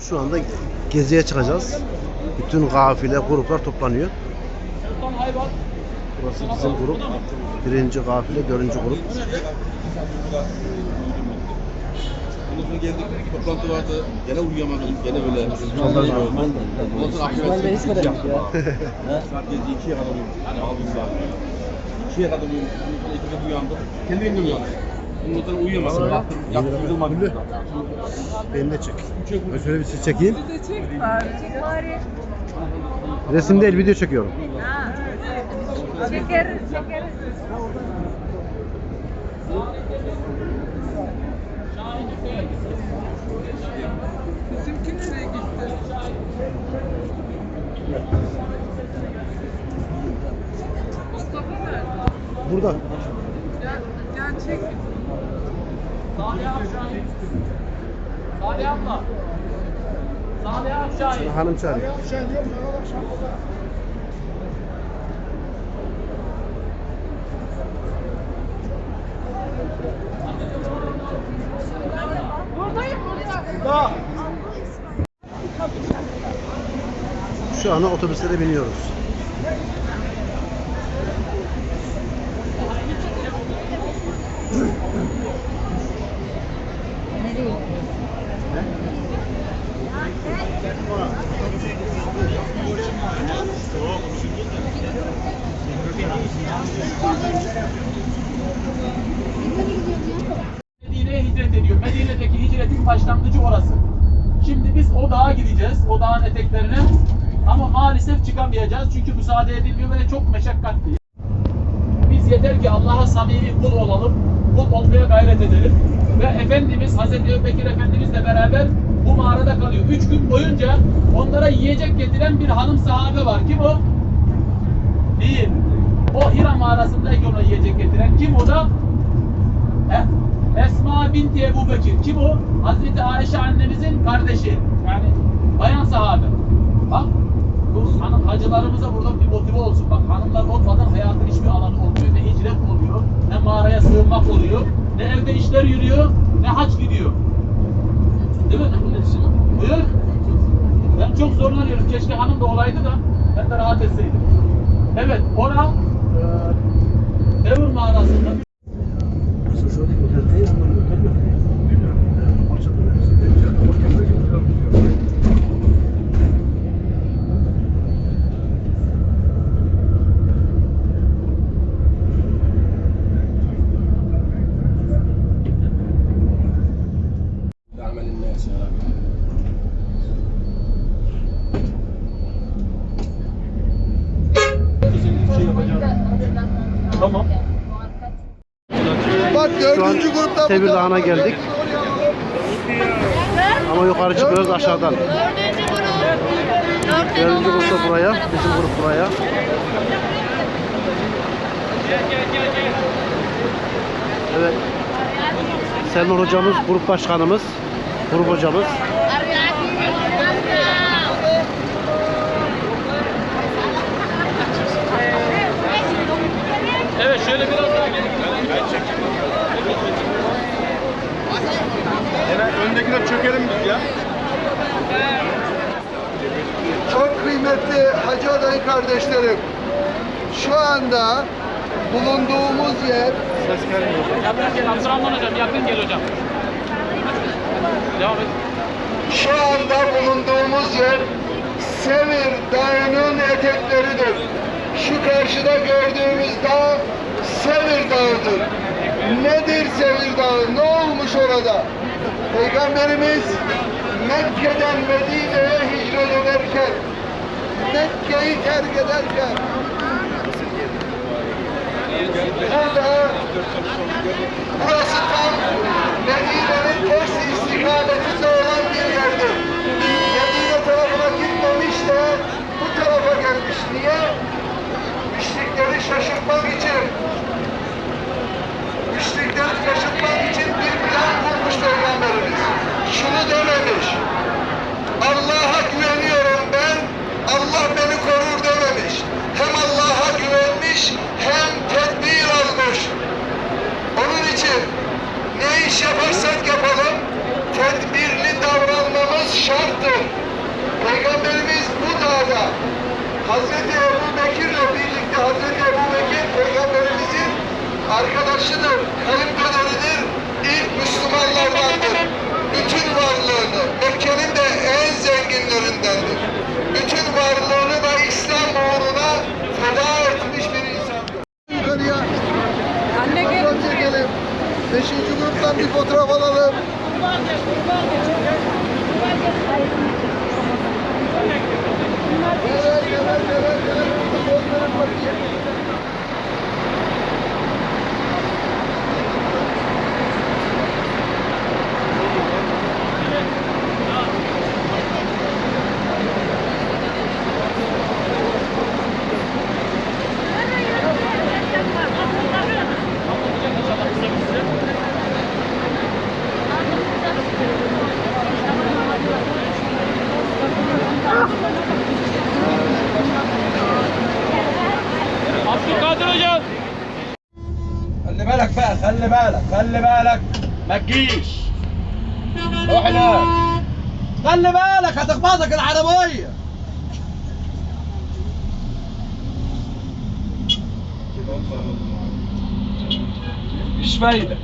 Şu anda geziye çıkacağız. Bütün kafile, gruplar toplanıyor. Burası bizim grup. Birinci kafile, dördüncü grup. Sonra geldik, toplantı vardı. Gene uyuyamadım, gene öyle. Ondan sonra affedersin. İki yaptım. Saat gece ikiye kadar uyumuşum. Yani aldım kadar. Ondan sonra uyandım. Kendi kendime uyandım. Sonra uyuyamadım. Baktım, yattım, yıkılmadım. Beni de çek. Ben şöyle bir sizi çekeyim. Çek bari, çek bari. Resim değil, video çekiyorum. Ha. Çekeriz, çekeriz. Bizimki nereye gitti? Mustafa nerede? Burada. Gel, gel çek. Salih Akşahin. Salih abla. Akşahin. Hanım çağırıyor. Buradayım, burada. Şu anda otobüslere biniyoruz. Medine'ye hicret ediyor. Medine'deki hicretin başlangıcı orası. Şimdi biz o dağa gideceğiz. O dağın eteklerine. Ama maalesef çıkamayacağız. Çünkü müsaade edilmiyor ve çok meşakkatli. Biz yeter ki Allah'a samimi kul olalım. Kul olmaya gayret edelim. Ve Efendimiz, Hazreti Ebubekir Efendimizle beraber bu mağarada kalıyor. Üç gün boyunca onlara yiyecek getiren bir hanım sahabe var. Kim o? Değil. O Hira mağarasındayken ona yiyecek getiren. Kim o da? E- Esma binti Ebu Bekir. Kim o? Hazreti Ayşe annemizin kardeşi. Yani bayan sahabe. Bak bu hanım hacılarımıza burada bir motive olsun. Bak hanımlar olmadan hayatın hiçbir alanı olmuyor. Ne hicret oluyor, ne mağaraya sığınmak oluyor, ne evde işler yürüyor, ne haç gidiyor. Değil mi? Buyur. Ben çok zorlanıyorum. Keşke hanım da olaydı da ben de rahat etseydim. Evet, ona e, Devir mağarasında Tamam. Bak Şu an dördüncü grupta Tevir Dağı'na geldik. Ama yukarı çıkıyoruz aşağıdan. Dördüncü grup. Dördüncü grup da buraya, bizim grup buraya. Evet. Selman hocamız, grup başkanımız, grup hocamız. Evet şöyle biraz daha gelin. Öndekiler çökelim biz ya. Çok kıymetli Hacı adayı kardeşlerim. Şu anda bulunduğumuz yer Yakın gel Abdurrahman hocam yakın gel hocam. Şu anda bulunduğumuz yer Sevir Dağı'nın etekleridir. Şu karşıda gördüğümüz dağ Sevir Dağı'dır. Nedir Sevir Dağı? Ne olmuş orada? Peygamberimiz Mekke'den Medine'ye hicret ederken Mekke'yi terk ederken burada burası tam Medine'nin ters istikametinde olan bir yerdir. خلي بالك بقى خلي بالك خلي بالك. ما تجيش. روح هناك. خلي بالك هتخبطك العربية. مش فايدة.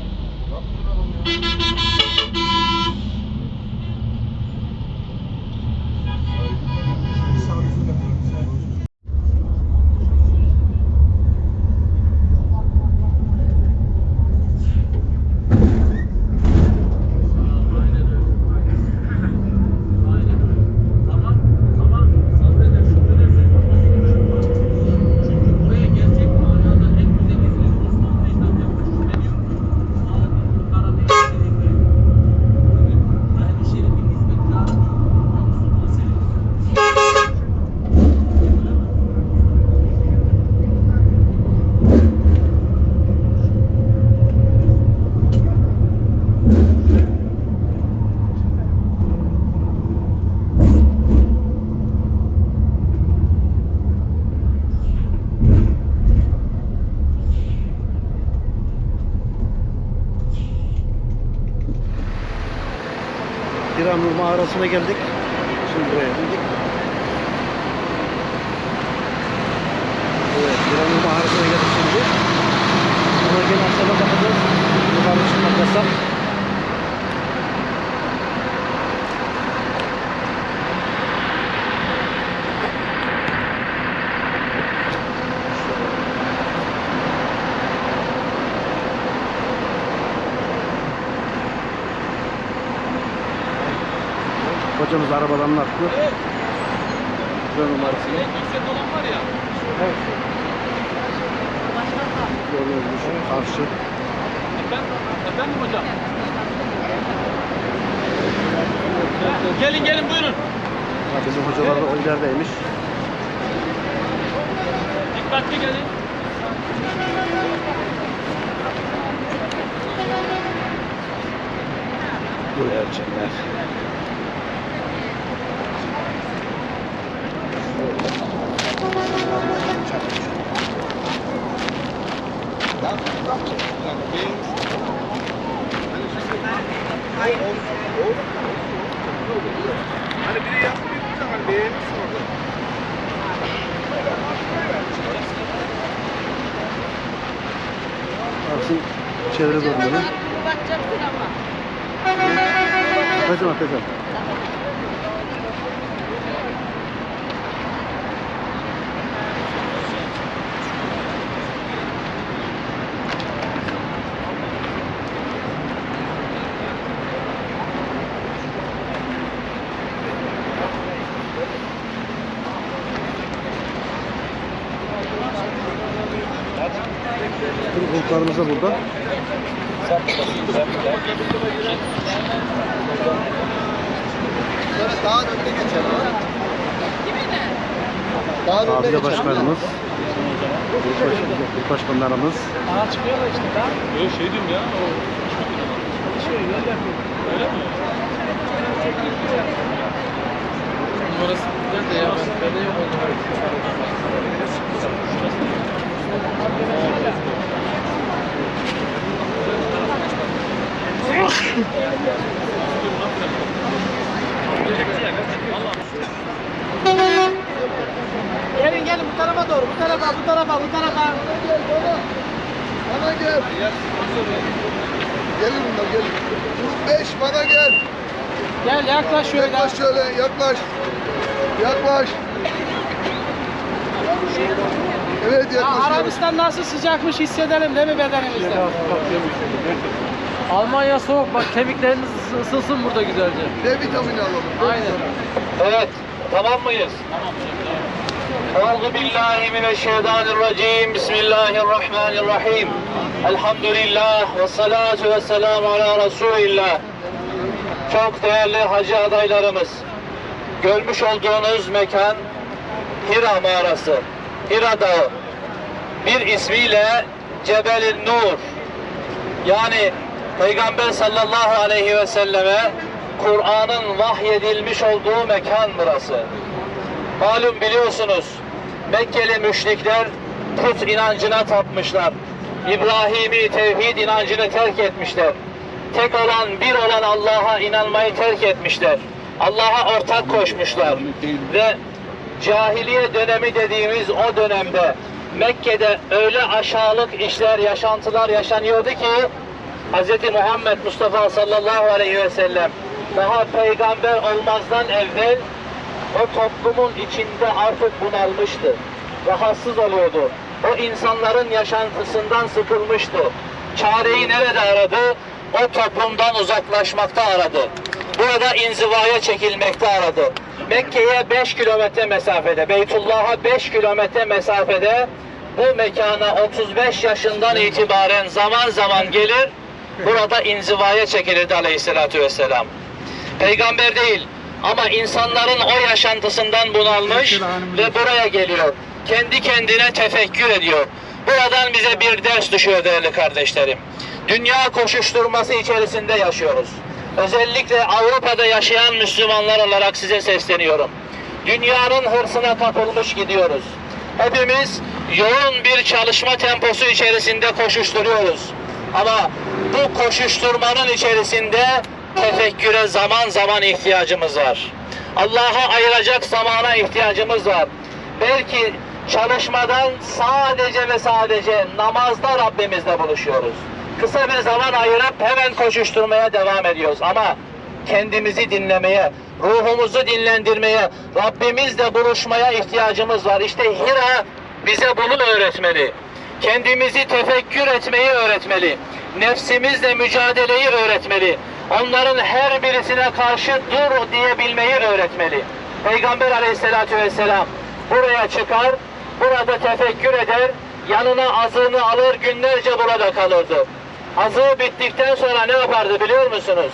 Mağarasına geldik. Şimdi buraya geldik. Evet, Hiranur mağarasına geldik şimdi. Sonra gene aşağıdan bakacağız. Yukarı çıkmak yasak. Hocamız arabadan attı. Sıra numarasını. Yüksek olan var ya. Evet. Gördüğünüz gibi karşı. Efendim, efendim hocam. Gelin gelin buyurun. Ha, Bizim hocalar da o ilerideymiş. Dikkatli gelin. Buraya ölçenler. Arasın çevre zorluğunu. Bakacaksın ama. Kaçın kaçın. Da burada. Dağın önüne geçelim. Önüne Kafile geçelim. başkanımız. Grup baş- grup başkanlarımız. Yok şey diyorum ya. O Öyle mi? Numarası nerede ya? Ben, bende yok o Gelin gelin bu tarafa doğru. Bu tarafa, bu tarafa, bu tarafa. Bana gel. Gelin bunlar gelin. Grup 5 bana gel. Gel yaklaş şöyle. Yaklaş şöyle yaklaş. Yaklaş. Evet Ya yaklaş. Arabistan nasıl sıcakmış hissedelim değil mi bedenimizde? Almanya soğuk bak kemikleriniz ısınsın burada güzelce. D vitamini alalım. Aynen. Evet, tamam mıyız? Euzu billahi mineşşeytanirracim. Bismillahirrahmanirrahim. Elhamdülillah ve salatu ve selamu ala Resulillah. Çok değerli hacı adaylarımız. Görmüş olduğunuz mekan Hira mağarası. Hira Dağı. Bir ismiyle Cebel Nur. Yani Peygamber sallallahu aleyhi ve selleme Kur'an'ın vahyedilmiş olduğu mekan burası. Malum biliyorsunuz Mekkeli müşrikler put inancına tapmışlar. İbrahimi tevhid inancını terk etmişler. Tek olan bir olan Allah'a inanmayı terk etmişler. Allah'a ortak koşmuşlar. Ve cahiliye dönemi dediğimiz o dönemde Mekke'de öyle aşağılık işler, yaşantılar yaşanıyordu ki Hz. Muhammed Mustafa sallallahu aleyhi ve sellem daha peygamber olmazdan evvel o toplumun içinde artık bunalmıştı. Rahatsız oluyordu. O insanların yaşantısından sıkılmıştı. Çareyi nerede aradı? O toplumdan uzaklaşmakta aradı. Burada inzivaya çekilmekte aradı. Mekke'ye 5 kilometre mesafede, Beytullah'a 5 kilometre mesafede bu mekana 35 yaşından itibaren zaman zaman gelir, burada inzivaya çekilirdi aleyhissalatü vesselam. Peygamber değil ama insanların o yaşantısından bunalmış ve buraya geliyor. Kendi kendine tefekkür ediyor. Buradan bize bir ders düşüyor değerli kardeşlerim. Dünya koşuşturması içerisinde yaşıyoruz. Özellikle Avrupa'da yaşayan Müslümanlar olarak size sesleniyorum. Dünyanın hırsına kapılmış gidiyoruz. Hepimiz yoğun bir çalışma temposu içerisinde koşuşturuyoruz. Ama bu koşuşturmanın içerisinde tefekküre zaman zaman ihtiyacımız var. Allah'a ayıracak zamana ihtiyacımız var. Belki çalışmadan sadece ve sadece namazda Rabbimizle buluşuyoruz. Kısa bir zaman ayırıp hemen koşuşturmaya devam ediyoruz ama kendimizi dinlemeye, ruhumuzu dinlendirmeye, Rabbimizle buluşmaya ihtiyacımız var. İşte Hira bize bunu öğretmeli. Kendimizi tefekkür etmeyi öğretmeli. Nefsimizle mücadeleyi öğretmeli. Onların her birisine karşı dur diyebilmeyi öğretmeli. Peygamber aleyhissalatü vesselam buraya çıkar, burada tefekkür eder, yanına azığını alır, günlerce burada kalırdı. Azığı bittikten sonra ne yapardı biliyor musunuz?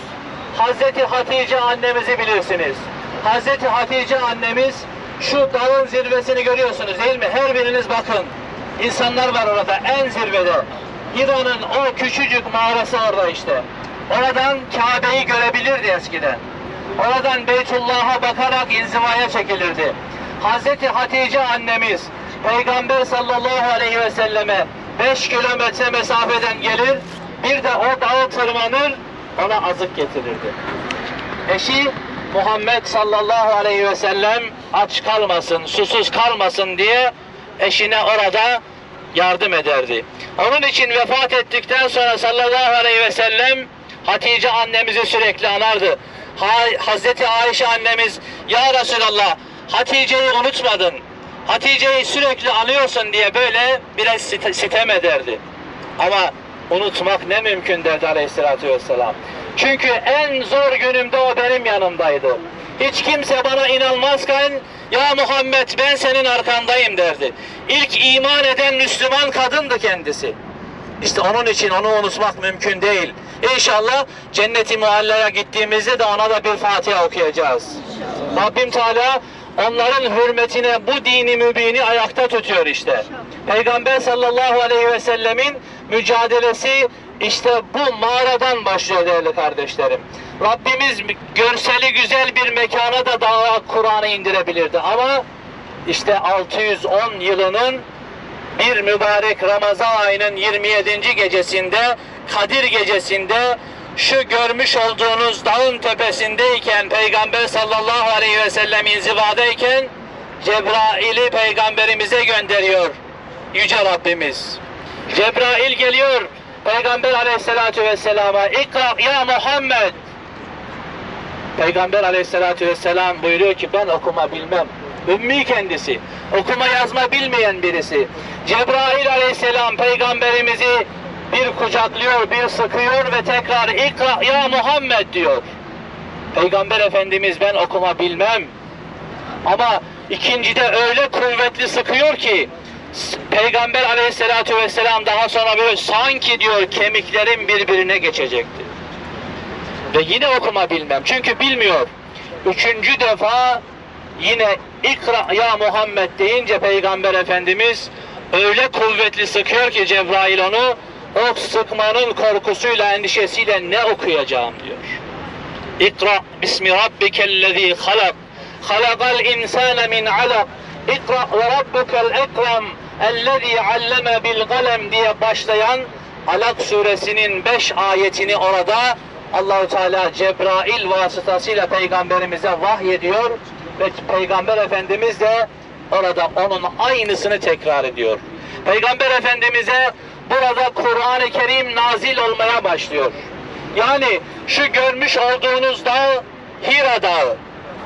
Hazreti Hatice annemizi bilirsiniz. Hazreti Hatice annemiz şu dağın zirvesini görüyorsunuz değil mi? Her biriniz bakın. İnsanlar var orada en zirvede. Hira'nın o küçücük mağarası orada işte. Oradan Kabe'yi görebilirdi eskiden. Oradan Beytullah'a bakarak inzivaya çekilirdi. Hazreti Hatice annemiz Peygamber sallallahu aleyhi ve selleme 5 kilometre mesafeden gelir, bir de o dağı tırmanır, ona azık getirirdi. Eşi Muhammed sallallahu aleyhi ve sellem aç kalmasın, susuz kalmasın diye eşine orada yardım ederdi. Onun için vefat ettikten sonra sallallahu aleyhi ve sellem Hatice annemizi sürekli anardı. Ha, Hazreti Ayşe annemiz ya Resulallah Hatice'yi unutmadın. Hatice'yi sürekli anıyorsun diye böyle biraz site- sitem ederdi. Ama unutmak ne mümkün derdi aleyhissalatü vesselam. Çünkü en zor günümde o benim yanımdaydı. Hiç kimse bana inanmazken ya Muhammed ben senin arkandayım derdi. İlk iman eden Müslüman kadındı kendisi. İşte onun için onu unutmak mümkün değil. İnşallah cenneti muallaya gittiğimizde de ona da bir Fatiha okuyacağız. Rabbim Teala onların hürmetine bu dini mübini ayakta tutuyor işte. Peygamber sallallahu aleyhi ve sellemin mücadelesi işte bu mağaradan başlıyor değerli kardeşlerim. Rabbimiz görseli güzel bir mekana da daha Kur'an'ı indirebilirdi ama işte 610 yılının bir mübarek Ramazan ayının 27. gecesinde Kadir gecesinde şu görmüş olduğunuz dağın tepesindeyken Peygamber sallallahu aleyhi ve sellem inzivadayken Cebrail'i peygamberimize gönderiyor Yüce Rabbimiz. Cebrail geliyor Peygamber aleyhissalatu vesselama İkra ya Muhammed Peygamber aleyhissalatü vesselam buyuruyor ki ben okuma bilmem. Ümmi kendisi. Okuma yazma bilmeyen birisi. Cebrail aleyhisselam peygamberimizi bir kucaklıyor, bir sıkıyor ve tekrar ikra ya Muhammed diyor. Peygamber Efendimiz ben okuma bilmem. Ama ikincide öyle kuvvetli sıkıyor ki Peygamber aleyhissalatü vesselam daha sonra böyle sanki diyor kemiklerim birbirine geçecekti. Ve yine okuma bilmem. Çünkü bilmiyor. Üçüncü defa yine ikra ya Muhammed deyince Peygamber Efendimiz öyle kuvvetli sıkıyor ki Cebrail onu o sıkmanın korkusuyla endişesiyle ne okuyacağım diyor. İkra bismi rabbikellezî halak halakal insâne min alak İkra ve rabbukel ekrem ellezî alleme bil kalem diye başlayan Alak suresinin 5 ayetini orada Allahu Teala Cebrail vasıtasıyla peygamberimize vahyediyor ve peygamber efendimiz de orada onun aynısını tekrar ediyor. Peygamber efendimize burada Kur'an-ı Kerim nazil olmaya başlıyor. Yani şu görmüş olduğunuz dağ Hira Dağı.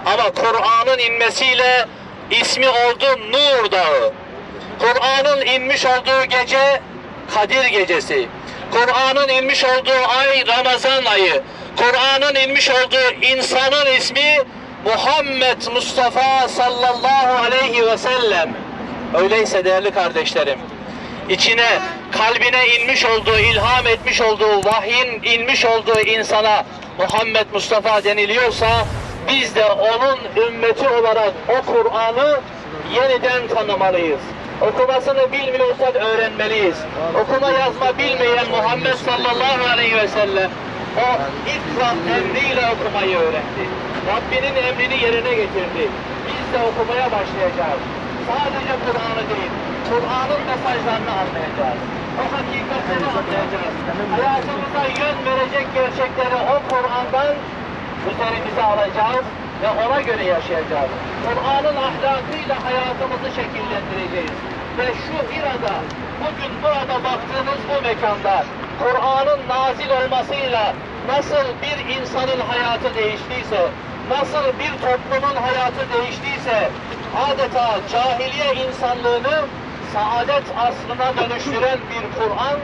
Ama Kur'an'ın inmesiyle ismi oldu Nur Dağı. Kur'an'ın inmiş olduğu gece Kadir Gecesi. Kur'an'ın inmiş olduğu ay Ramazan ayı. Kur'an'ın inmiş olduğu insanın ismi Muhammed Mustafa sallallahu aleyhi ve sellem. Öyleyse değerli kardeşlerim, içine, kalbine inmiş olduğu, ilham etmiş olduğu, vahyin inmiş olduğu insana Muhammed Mustafa deniliyorsa biz de onun ümmeti olarak o Kur'an'ı yeniden tanımalıyız. Okumasını bilmiyorsak öğrenmeliyiz. Okuma yazma bilmeyen Muhammed sallallahu aleyhi ve sellem o ikra emriyle okumayı öğretti. Rabbinin emrini yerine getirdi. Biz de okumaya başlayacağız. Sadece Kur'an'ı değil, Kur'an'ın mesajlarını anlayacağız. O hakikatleri anlayacağız. Hayatımıza yön verecek gerçekleri o Kur'an'dan üzerimize alacağız ve ona göre yaşayacağız. Kur'an'ın ahlakıyla hayatımızı şekillendireceğiz. Ve şu Hira'da, bugün burada baktığımız bu mekanda Kur'an'ın nazil olmasıyla nasıl bir insanın hayatı değiştiyse, nasıl bir toplumun hayatı değiştiyse, adeta cahiliye insanlığını saadet aslına dönüştüren bir Kur'an,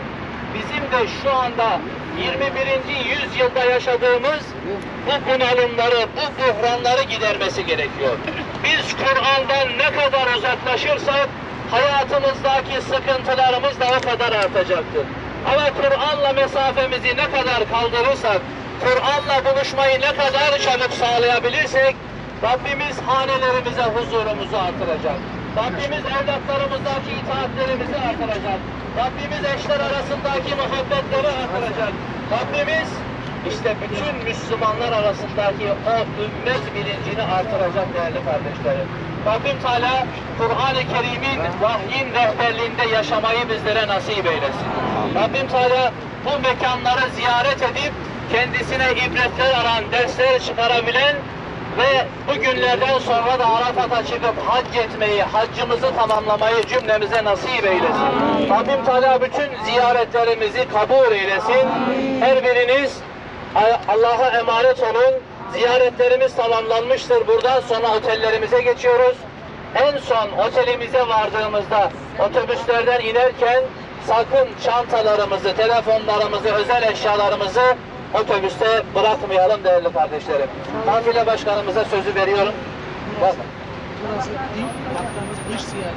bizim de şu anda 21. yüzyılda yaşadığımız bu bunalımları, bu buhranları gidermesi gerekiyor. Biz Kur'an'dan ne kadar uzaklaşırsak hayatımızdaki sıkıntılarımız da o kadar artacaktır. Ama Kur'an'la mesafemizi ne kadar kaldırırsak, Kur'an'la buluşmayı ne kadar çabuk sağlayabilirsek Rabbimiz hanelerimize huzurumuzu artıracak. Rabbimiz evlatlarımızdaki artıracak. Rabbimiz eşler arasındaki muhabbetleri artıracak. Rabbimiz işte bütün Müslümanlar arasındaki o ümmet bilincini artıracak değerli kardeşlerim. Rabbim Teala Kur'an-ı Kerim'in vahyin rehberliğinde yaşamayı bizlere nasip eylesin. Rabbim Teala bu mekanları ziyaret edip kendisine ibretler alan, dersler çıkarabilen ve bu günlerden sonra da Arafat'a çıkıp hac etmeyi, haccımızı tamamlamayı cümlemize nasip eylesin. Rabbim Teala bütün ziyaretlerimizi kabul eylesin. Her biriniz Allah'a emanet olun. Ziyaretlerimiz tamamlanmıştır. Buradan sonra otellerimize geçiyoruz. En son otelimize vardığımızda otobüslerden inerken sakın çantalarımızı, telefonlarımızı, özel eşyalarımızı otobüste bırakmayalım değerli kardeşlerim. Kafile başkanımıza sözü veriyorum. Bak. Burası ilk yaptığımız dış ziyaret.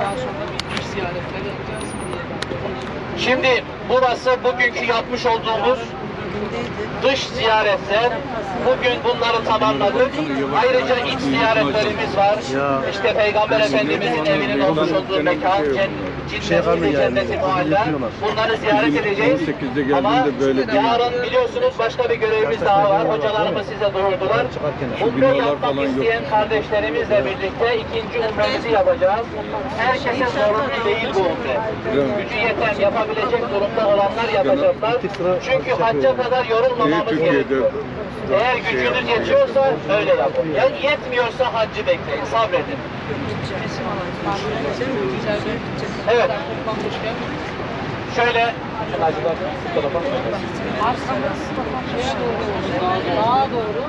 Daha sonra bir dış ziyaretler yapacağız. Şimdi burası bugünkü yapmış olduğumuz dış ziyaretler. Bugün bunları tamamladık. Ayrıca iç ziyaretlerimiz var. İşte Peygamber Efendimizin evinin olmuş olduğu mekan, şey yani. Cenneti Mualla. Yürütüyorlar. Bunları ziyaret edeceğiz. 18'de Ama geldiğinde böyle bir- yarın biliyorsunuz başka bir görevimiz daha var. Hocalarımız size duyurdular. Umre yapmak isteyen kardeşlerimizle birlikte ikinci umremizi yapacağız. Herkese zorunlu değil bu umre. Gücü yeten yapabilecek durumda olanlar yapacaklar. Çünkü hacca kadar yorulmamamız gerekiyor. Eğer gücünüz yetiyorsa öyle yapın. Ya yetmiyorsa haccı bekleyin, sabredin. Evet. Şöyle. Daha doğru.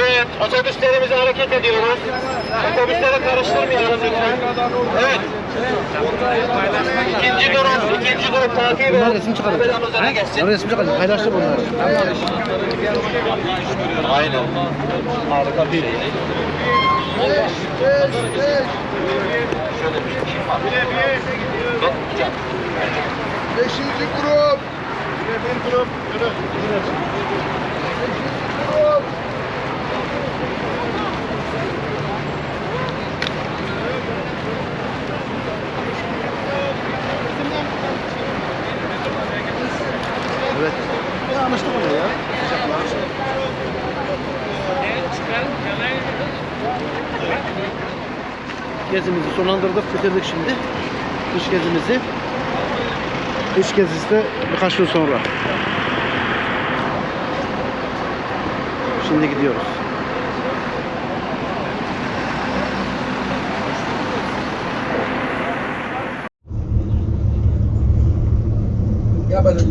Evet, otobüslerimize hareket ediyoruz. Otobüslere karıştırmayalım lütfen. Evet. İkinci grup, ikinci grup takip Bunlar edin. resim çıkarıyor. Geçsin. Resim çıkarıyor. Paylaştım onları. Aynen. Harika bir şey. Şöyle bir şey var? Bak, hocam. Beşinci grup. Evet. Ya anlaştık onu ya. Gezimizi sonlandırdık, bitirdik şimdi. Kış gezimizi. Kış gezisi de birkaç gün sonra. Şimdi gidiyoruz. Ya ben de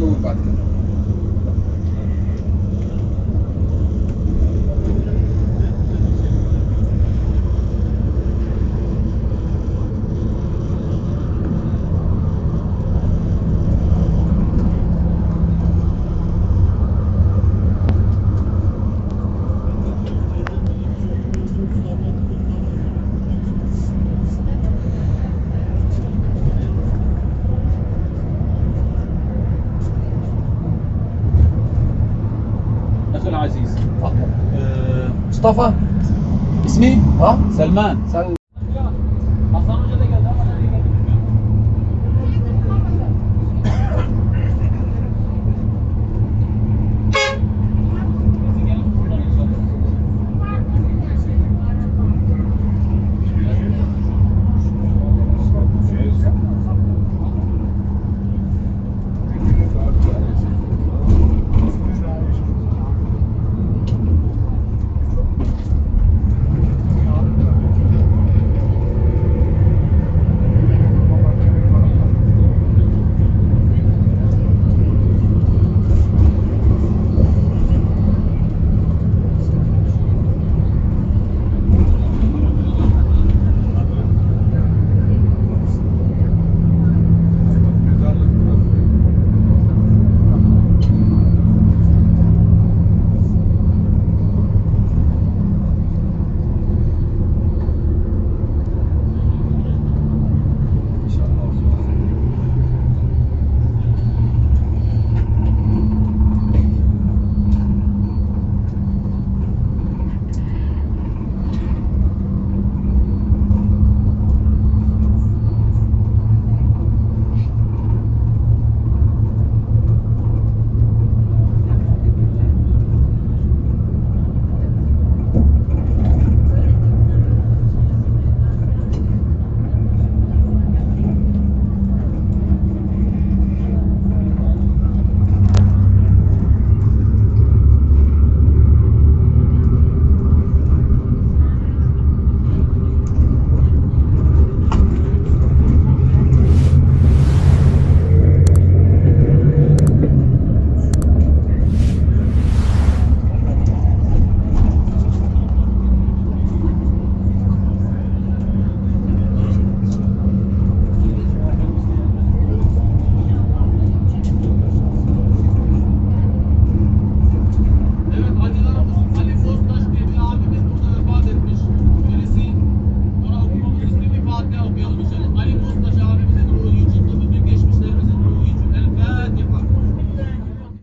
مصطفى. اسمي؟ ها سلمان.